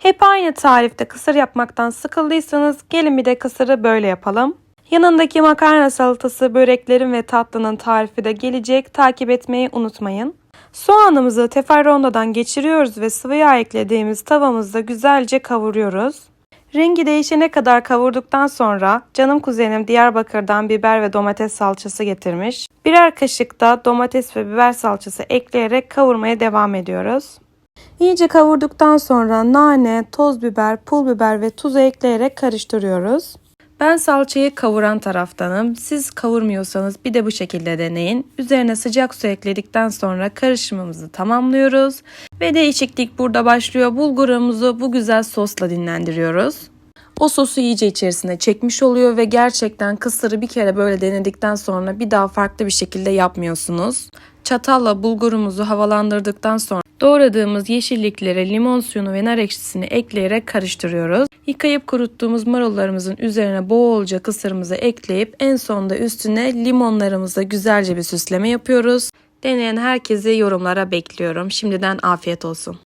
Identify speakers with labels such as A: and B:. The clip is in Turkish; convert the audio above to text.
A: Hep aynı tarifte kısır yapmaktan sıkıldıysanız gelin bir de kısırı böyle yapalım. Yanındaki makarna salatası, böreklerin ve tatlının tarifi de gelecek. Takip etmeyi unutmayın. Soğanımızı teferrondadan geçiriyoruz ve sıvı yağ eklediğimiz tavamızda güzelce kavuruyoruz. Rengi değişene kadar kavurduktan sonra canım kuzenim Diyarbakır'dan biber ve domates salçası getirmiş. Birer kaşık da domates ve biber salçası ekleyerek kavurmaya devam ediyoruz. İyice kavurduktan sonra nane, toz biber, pul biber ve tuzu ekleyerek karıştırıyoruz. Ben salçayı kavuran taraftanım. Siz kavurmuyorsanız bir de bu şekilde deneyin. Üzerine sıcak su ekledikten sonra karışımımızı tamamlıyoruz. Ve değişiklik burada başlıyor. Bulgurumuzu bu güzel sosla dinlendiriyoruz. O sosu iyice içerisine çekmiş oluyor ve gerçekten kısırı bir kere böyle denedikten sonra bir daha farklı bir şekilde yapmıyorsunuz. Çatalla bulgurumuzu havalandırdıktan sonra doğradığımız yeşilliklere limon suyunu ve nar ekşisini ekleyerek karıştırıyoruz. Yıkayıp kuruttuğumuz marullarımızın üzerine bolca kısırımızı ekleyip en sonunda üstüne limonlarımızla güzelce bir süsleme yapıyoruz. Deneyen herkesi yorumlara bekliyorum. Şimdiden afiyet olsun.